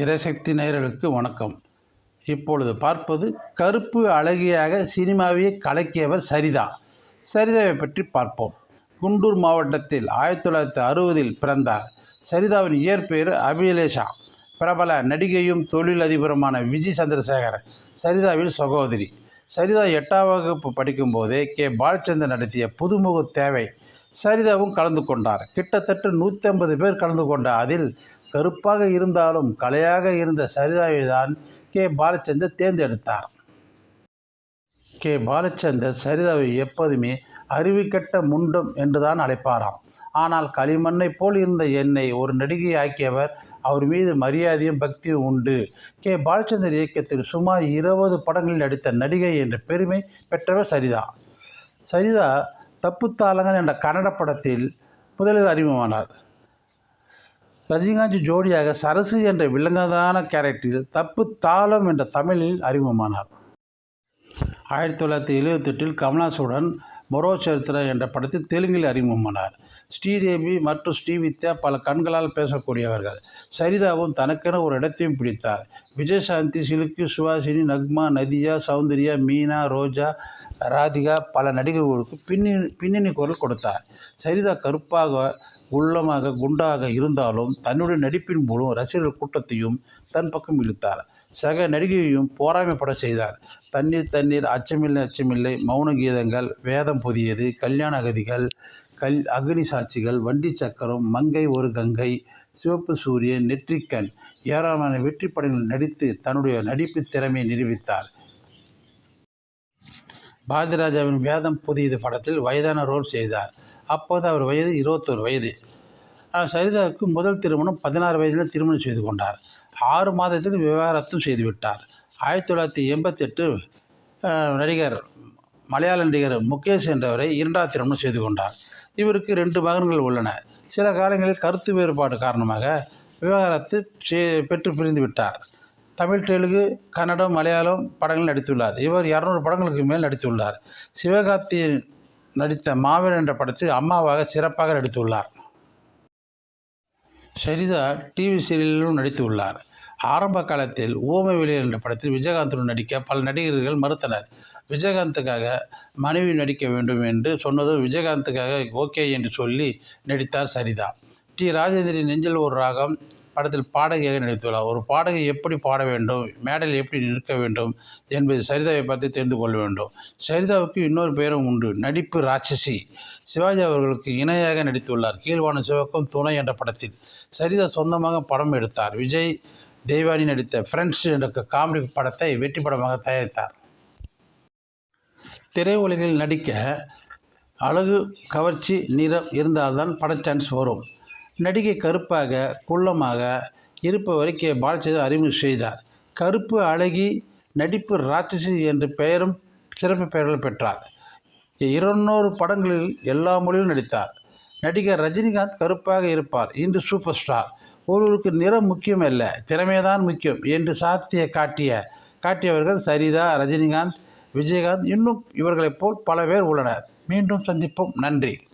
திரைசக்தி நேயர்களுக்கு வணக்கம். இப்பொழுது பார்ப்பது கருப்பு அழகியாக சினிமாவையே கலக்கியவர் சரிதா. சரிதாவை பற்றி பார்ப்போம். குண்டூர் மாவட்டத்தில் ஆயிரத்தி தொள்ளாயிரத்தி அறுபதில் பிறந்தார். சரிதாவின் இயற்பெயர் அபிலேஷா. பிரபல நடிகையும் தொழிலதிபருமான விஜய் சந்திரசேகர் சரிதாவின் சகோதரி. சரிதா எட்டாம் வகுப்பு படிக்கும்போதே கே. பாலச்சந்தர் நடத்திய புதுமுக தேவை. சரிதாவும் கலந்து கொண்டார். கிட்டத்தட்ட நூற்றி ஐம்பது பேர் கலந்து கொண்ட அதில் கருப்பாக இருந்தாலும் கலையாக இருந்த சரிதாவை தான் கே. பாலச்சந்தர் தேர்ந்தெடுத்தார். கே. பாலச்சந்தர் சரிதாவை எப்போதுமே அருவிக்கட்ட முண்டம் என்றுதான் அழைப்பாராம். ஆனால் களிமண்ணை போல் இருந்த என்னை ஒரு நடிகை ஆக்கியவர் அவர் மீது மரியாதையும் பக்தியும் உண்டு. கே. பாலச்சந்தர் இயக்கத்தில் சுமார் இருபது படங்களில் நடித்த நடிகை என்ற பெருமை பெற்றவர் சரிதா. சரிதா தப்புத்தாளங்கள் என்ற கன்னட படத்தில் முதலில் அறிமுகமானார். ரஜினிகாந்த் ஜோடியாக சரசு என்ற விலங்கதான கேரக்டரில் தப்பு தாளம் என்ற தமிழில் அறிமுகமானார். ஆயிரத்தி தொள்ளாயிரத்தி எழுபத்தெட்டில் கமலாசுடன் மொரோ சரித்திரா என்ற படத்தில் தெலுங்கில் அறிமுகமானார். ஸ்ரீதேவி மற்றும் ஸ்ரீவித்யா பல கண்களால் பேசக்கூடியவர்கள். சரிதாவும் தனக்கென ஒரு இடத்தையும் பிடித்தார். விஜயசாந்தி சிலுக்கு சுவாசினி நக்மா நதியா சௌந்தர்யா மீனா ரோஜா ராதிகா பல நடிகர்களுக்கு பின்னணி பின்னணி குரல் கொடுத்தார். சரிதா கருப்பாக உள்ளமாக குண்டாக இருந்தாலும் தன்னுடைய நடிப்பின் மூலம் ரசிகர்கள் கூட்டத்தையும் தன் பக்கம் இழுத்தார். சக நடிகையையும் போராமைப்பட செய்தார். தண்ணீர் தண்ணீர் அச்சமில்லை அச்சமில்லை. மௌன கீதங்கள் வேதம் புதியது கல்யாண அகதிகள் கல் அக்னி சாட்சிகள் வண்டி சக்கரம் மங்கை ஒரு கங்கை சிவப்பு சூரியன் நெற்றிக்கண் ஏராளமான வெற்றி படங்களில் நடித்து தன்னுடைய நடிப்பு திறமையை நிரூபித்தார். பாரதிராஜாவின் வேதம் புதியது படத்தில் வயதான ரோல் செய்தார். அப்போது அவர் வயது இருபத்தோரு வயது. சரிதாவுக்கு முதல் திருமணம் பதினாறு வயதில் திருமணம் செய்து கொண்டார். ஆறு மாதத்தில் விவாகரத்தும் செய்துவிட்டார் ஆயிரத்தி தொள்ளாயிரத்தி எண்பத்தெட்டு நடிகர் மலையாள நடிகர் முகேஷ் என்றவரை இரண்டாவது திருமணம் செய்து கொண்டார். இவருக்கு ரெண்டு மகன்கள் உள்ளன. சில காலங்களில் கருத்து வேறுபாடு காரணமாக விவகாரத்து பெற்று பிரிந்து விட்டார். தமிழ் தெலுங்கு கன்னடம் மலையாளம் படங்கள் நடித்துள்ளார். இவர் இரநூறு படங்களுக்கு மேல் நடித்துள்ளார். சிவகார்த்தியின் நடித்த மாவீரன் என்ற படத்தில் அம்மாவாக சிறப்பாக நடித்துள்ளார். சரிதா டிவி சீரியலிலும் நடித்துள்ளார். ஆரம்ப காலத்தில் ஊமை வெளியர் என்ற படத்தில் விஜயகாந்துடன் நடிக்க பல நடிகர்கள் மறுத்தனர். விஜயகாந்துக்காக மனைவி நடிக்க வேண்டும் என்று சொன்னதும் விஜயகாந்துக்காக ஓகே என்று சொல்லி நடித்தார் சரிதா. டி. ராஜேந்திரன் நெஞ்சில் ஒரு ராகம் படத்தில் பாடகியாக நடித்துள்ளார். ஒரு பாடகி எப்படி பாட வேண்டும்? மேடையில் எப்படி நிற்க வேண்டும்? என்பது சரிதாவை பற்றி தெரிந்து கொள்ள வேண்டும். சரிதாவுக்கு இன்னொரு பெயரும் உண்டு. நடிப்பு ராட்சசி. சிவாஜி அவர்களுக்கு இணையாக நடித்துள்ளார். கீழ்வான சிவக்கும் துணை என்ற படத்தில் சரிதா சொந்தமாக படம் எடுத்தார். விஜய் தெய்வானி நடித்த ஃப்ரெண்ட்ஸ் என்ற காமெடி படத்தை வெற்றி படமாக தயாரித்தார். திரையுலகில் நடிக்க அழகு கவர்ச்சி நிறம் இருந்தால்தான் பட சான்ஸ் வரும். நடிகை கருப்பாக குள்ளமாக இருப்பவரை கே. பாலச்சந்தர் அறிமுகம் செய்தார். கருப்பு அழகி நடிப்பு ராட்சசி என்ற பெயரும் சிறப்பு பெயர்கள் பெற்றார். இருநூறு படங்களில் எல்லா மொழியிலும் நடித்தார். நடிகர் ரஜினிகாந்த் கருப்பாக இருப்பார். இன்று சூப்பர் ஸ்டார். ஒருவருக்கு நிறம் முக்கியம் அல்ல திறமைதான் முக்கியம் என்று சாத்திய காட்டிய காட்டியவர்கள் சரிதா ரஜினிகாந்த் விஜயகாந்த் இன்னும் இவர்களைப் போல் பல பேர் உள்ளனர். மீண்டும் சந்திப்போம். நன்றி.